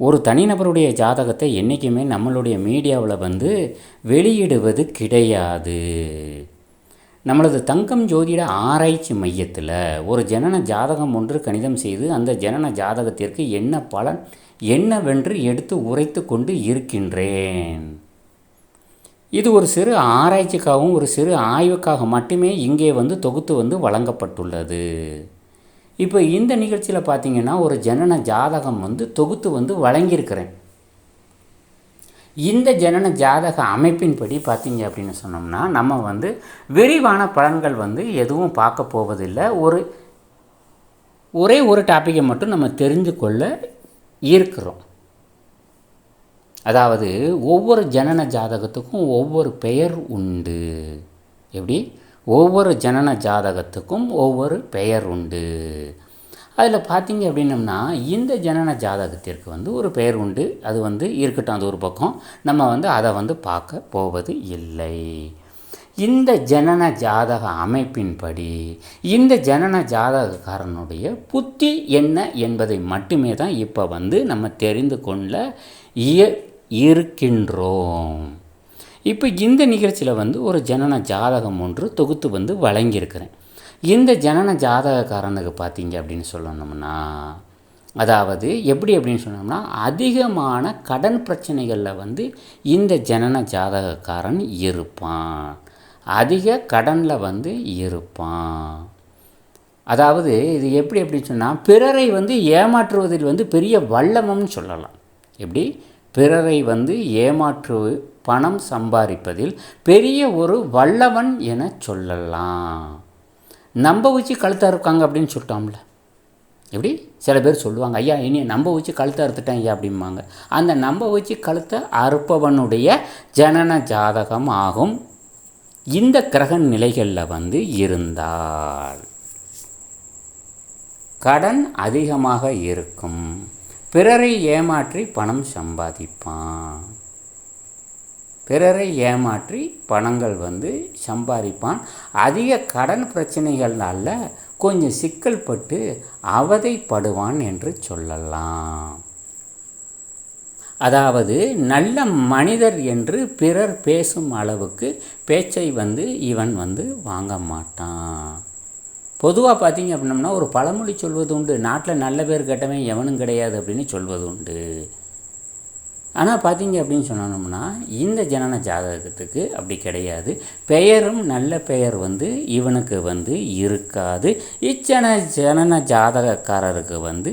ஒரு தனிநபருடைய ஜாதகத்தை என்றைக்குமே நம்மளுடைய மீடியாவில் வந்து வெளியிடுவது கிடையாது. நம்மளது தங்கம் ஜோதிட ஆராய்ச்சி மையத்தில் ஒரு ஜனன ஜாதகம் ஒன்று கணிதம் செய்து அந்த ஜனன ஜாதகத்திற்கு என்ன பலன் என்னவென்று எடுத்து உரைத்து கொண்டு இருக்கின்றேன். இது ஒரு சிறு ஆராய்ச்சிக்காகவும் ஒரு சிறு ஆய்வுக்காக மட்டுமே இங்கே வந்து தொகுத்து வந்து வழங்கப்பட்டுள்ளது. இப்போ இந்த நிகழ்ச்சியில் பார்த்தீங்கன்னா ஒரு ஜனன ஜாதகம் வந்து தொகுத்து வந்து வழங்கியிருக்கிறேன். இந்த ஜனன ஜாதக அமைப்பின்படி பார்த்தீங்க அப்படின்னு சொன்னோம்னா நம்ம வந்து விரிவான பலன்கள் வந்து எதுவும் பார்க்க போவதில்லை. ஒரு ஒரே ஒரு டாப்பிக்கை மட்டும் நம்ம தெரிந்து கொள்ள இருக்கிறோம். அதாவது ஒவ்வொரு ஜனன ஜாதகத்துக்கும் ஒவ்வொரு பெயர் உண்டு. எப்படி? ஒவ்வொரு ஜனன ஜாதகத்துக்கும் ஒவ்வொரு பெயர் உண்டு. அதில் பார்த்தீங்க அப்படின்னம்னா இந்த ஜனன ஜாதகத்திற்கு வந்து ஒரு பெயர் உண்டு. அது வந்து இருக்கட்டும் அது ஒரு பக்கம். நம்ம வந்து அதை வந்து பார்க்க போவது இல்லை. இந்த ஜனன ஜாதக அமைப்பின்படி இந்த ஜனன ஜாதகக்காரனுடைய புத்தி என்ன என்பதை மட்டுமே தான் இப்போ வந்து நம்ம தெரிந்து கொள்ள இய இருக்கின்றோம். இப்போ இந்த நிகழ்ச்சியில் வந்து ஒரு ஜனன ஜாதகம் ஒன்று தொகுத்து வந்து வழங்கியிருக்கிறேன். இந்த ஜனன ஜாதகக்காரனுக்கு பார்த்தீங்க அப்படின்னு சொல்லணும்னா அதாவது எப்படி அப்படின்னு சொன்னோம்னா அதிகமான கடன் பிரச்சனைகளில் வந்து இந்த ஜனன ஜாதகக்காரன் இருப்பான். அதிக கடனில் வந்து இருப்பான். அதாவது இது எப்படி அப்படின்னு சொன்னால் பிறரை வந்து ஏமாற்றுவதில் வந்து பெரிய வல்லமம்னு சொல்லலாம். எப்படி? பிறரை வந்து ஏமாற்று பணம் சம்பாதிப்பதில் பெரிய ஒரு வல்லவன் என சொல்லலாம். நம்ப வச்சு கழுத்தாக இருக்காங்க அப்படின்னு சொல்லிட்டோம்ல. எப்படி? சில பேர் சொல்லுவாங்க ஐயா இனி நம்ப வச்சு கழுத்தை அறுத்துட்டேன் ஐயா அப்படிம்பாங்க. அந்த நம்ப வச்சு கழுத்தை அறுப்பவனுடைய ஜனன ஜாதகம் ஆகும். இந்த கிரக நிலைகளில் வந்து இருந்தால் கடன் அதிகமாக இருக்கும். பிறரை ஏமாற்றி பணம் சம்பாதிப்பான். பிறரை ஏமாற்றி பணங்கள் வந்து சம்பாதிப்பான். அதிக கடன் பிரச்சனைகளால் கொஞ்சம் சிக்கல் பட்டு அவதைப்படுவான் என்று சொல்லலாம். அதாவது நல்ல மனிதர் என்று பிறர் பேசும் அளவுக்கு பேச்சை வந்து இவன் வந்து வாங்க மாட்டான். பொதுவாக பார்த்தீங்க அப்படின்னம்னா ஒரு பழமொழி சொல்வது உண்டு நாட்டில் நல்ல பேர் கெட்டவன் எவனும் கிடையாது அப்படின்னு சொல்வது உண்டு. ஆனால் பார்த்தீங்க அப்படின்னு சொன்னோம்னா இந்த ஜனன ஜாதகத்துக்கு அப்படி கிடையாது. பெயரும் நல்ல பெயர் வந்து இவனுக்கு வந்து இருக்காது. இச்சன ஜனன ஜாதகக்காரருக்கு வந்து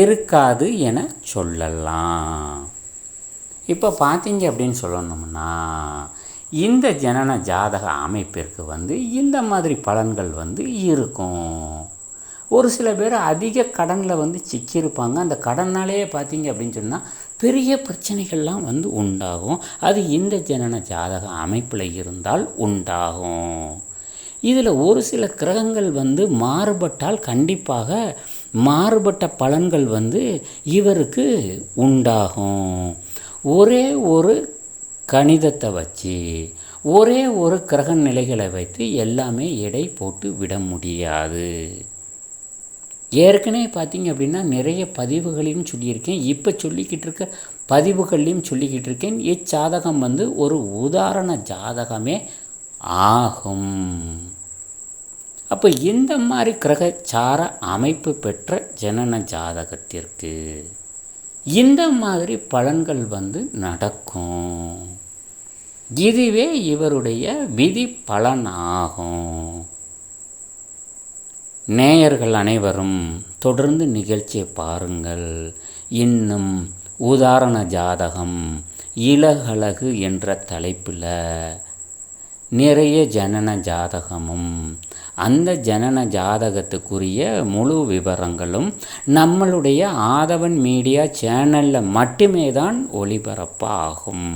இருக்காது என சொல்லலாம். இப்போ பார்த்தீங்க அப்படின்னு சொல்லணும்னா இந்த ஜனன ஜாதக அமைப்பிற்கு வந்து இந்த மாதிரி பலன்கள் வந்து இருக்கும். ஒரு சில பேர் அதிக கடனில் வந்து சிக்கியிருப்பாங்க. அந்த கடனாலேயே பார்த்தீங்க அப்படின்னு சொன்னால் பெரிய பிரச்சனைகள்லாம் வந்து உண்டாகும். அது இந்த ஜனன ஜாதக அமைப்பில் இருந்தால் உண்டாகும். இதில் ஒரு சில கிரகங்கள் வந்து மாறுபட்டால் கண்டிப்பாக மாறுபட்ட பலன்கள் வந்து இவருக்கு உண்டாகும். ஒரே ஒரு கணிதத்தை வச்சு ஒரே ஒரு கிரக நிலைகளை வைத்து எல்லாமே எடை போட்டு விட முடியாது. ஏற்கனவே பார்த்தீங்க அப்படின்னா நிறைய பதிவுகளையும் சொல்லியிருக்கேன். இப்போ சொல்லிக்கிட்டு இருக்க பதிவுகள்லையும் சொல்லிக்கிட்டு இருக்கேன். இச்சாதகம் வந்து ஒரு உதாரண ஜாதகமே ஆகும். அப்போ இந்த மாதிரி கிரகச்சார அமைப்பு பெற்ற ஜனன ஜாதகத்திற்கு இந்த மாதிரி பலன்கள் வந்து நடக்கும். இதுவே இவருடைய விதி பலனாகும். ஆகும் நேயர்கள் அனைவரும் தொடர்ந்து நிகழ்ச்சியை பாருங்கள். இன்னும் உதாரண ஜாதகம் இலகழகு என்ற தலைப்பில் நிறைய ஜனன ஜாதகமும் அந்த ஜனன ஜாதகத்துக்குரிய முழு விவரங்களும் நம்மளுடைய ஆதவன் மீடியா சேனலில் மட்டுமே தான் ஒளிபரப்பாகும்.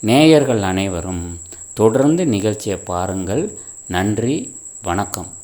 நேயர்கள் அனைவரும் தொடர்ந்து நிகழ்ச்சியை பாருங்கள். நன்றி வணக்கம்.